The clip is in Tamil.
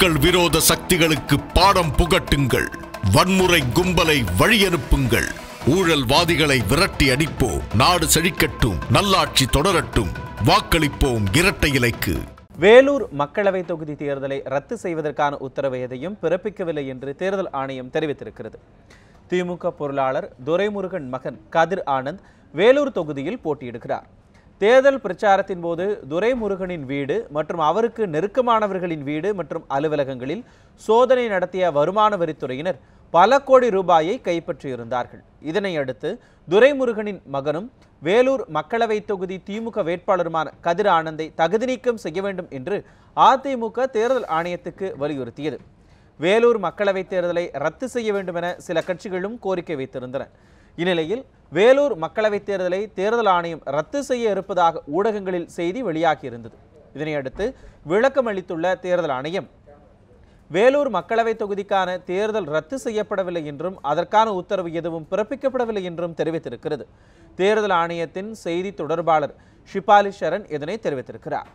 மக்கள் விரோத சக்திகளுக்கு பாடம் புகட்டுங்கள். வன்முறை கும்பலை வழியனுப்புங்கள். ஊழல்வாதிகளை விரட்டி அடிப்போம். நாடு செழிக்கட்டும். நல்லாட்சி தொடரட்டும். வாக்களிப்போம் இரட்டை இலைக்கு. வேலூர் மக்களவை தொகுதி தேர்தலை ரத்து செய்வதற்கான உத்தரவு எதையும் பிறப்பிக்கவில்லை என்று தேர்தல் ஆணையம் தெரிவித்திருக்கிறது. திமுக பொருளாளர் துரைமுருகன் மகன் கதிர் ஆனந்த் வேலூர் தொகுதியில் போட்டியிடுகிறார். தேர்தல் பிரச்சாரத்தின் போது துரைமுருகனின் வீடு மற்றும் அவருக்கு நெருக்கமானவர்களின் வீடு மற்றும் அலுவலகங்களில் சோதனை நடத்திய வருமான வரித்துறையினர் பல கோடி ரூபாயை கைப்பற்றியிருந்தார்கள். இதனை அடுத்து துரைமுருகனின் மகனும் வேலூர் மக்களவை தொகுதி திமுக வேட்பாளருமான கதிர் ஆனந்தை தகுதி நீக்கம் செய்ய வேண்டும் என்று அதிமுக தேர்தல் ஆணையத்துக்கு வலியுறுத்தியது. வேலூர் மக்களவைத் தேர்தலை ரத்து செய்ய வேண்டும் என சில கட்சிகளும் கோரிக்கை வைத்திருந்தன. இந்நிலையில் வேலூர் மக்களவைத் தேர்தலை தேர்தல் ஆணையம் ரத்து செய்ய இருப்பதாக ஊடகங்களில் செய்தி வெளியாகியிருந்தது இதனையடுத்து விளக்கம் அளித்துள்ள தேர்தல் ஆணையம் வேலூர் மக்களவைத் தொகுதிக்கான தேர்தல் ரத்து செய்யப்படவில்லை என்றும் அதற்கான உத்தரவு எதுவும் பிறப்பிக்கப்படவில்லை என்றும் தெரிவித்திருக்கிறது. தேர்தல் ஆணையத்தின் செய்தி தொடர்பாளர் ஷிபாலி சரண் இதனை தெரிவித்திருக்கிறார்.